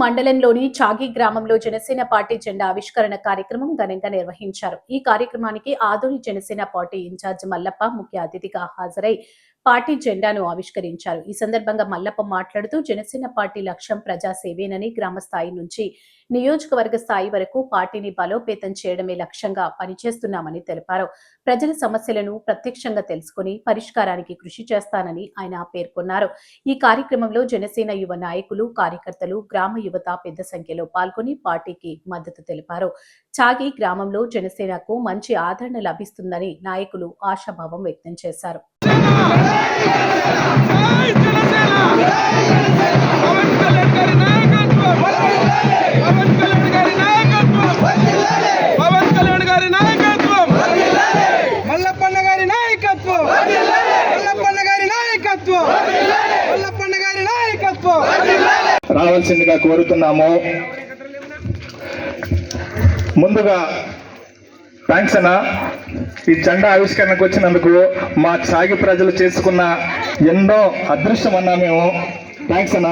మండలంలోని చాగి గ్రామంలో జనసేన పార్టీ జెండా ఆవిష్కరణ కార్యక్రమం ఘనంగా నిర్వహించారు. ఈ కార్యక్రమానికి ఆదోని జనసేన పార్టీ ఇన్ఛార్జ్ మల్లప్ప ముఖ్య అతిథిగా హాజరై పార్టీ జెండాను ఆవిష్కరించారు. ఈ సందర్భంగా మల్లప్ప మాట్లాడుతూ జనసేన పార్టీ లక్ష్యం ప్రజాసేవేనని గ్రామ స్థాయి నుంచి నియోజకవర్గ స్థాయి వరకు పార్టీని బలోపేతం చేయడమే లక్ష్యంగా పనిచేస్తున్నామని తెలిపారు. ప్రజల సమస్యలను ప్రత్యక్షంగా తెలుసుకుని పరిష్కారానికి కృషి చేస్తానని ఆయన పేర్కొన్నారు. ఈ కార్యక్రమంలో జనసేన యువ నాయకులు కార్యకర్తలు గ్రామ యువత పెద్ద సంఖ్యలో పాల్గొని పార్టీకి మద్దతు తెలిపారు. చాగి గ్రామంలో జనసేనకు మంచి ఆదరణ లభిస్తుందని నాయకులు ఆశాభావం వ్యక్తం చేశారు. పవన్ గారి రావాల్సిందిగా కోరుతున్నాము. ముందుగా థ్యాంక్స్ అన్న. ఈ జెండా ఆవిష్కరణకు వచ్చినందుకు మా సాగి ప్రజలు చేసుకున్న ఎన్నో అదృష్టం అన్నా మేము. థ్యాంక్స్ అన్న.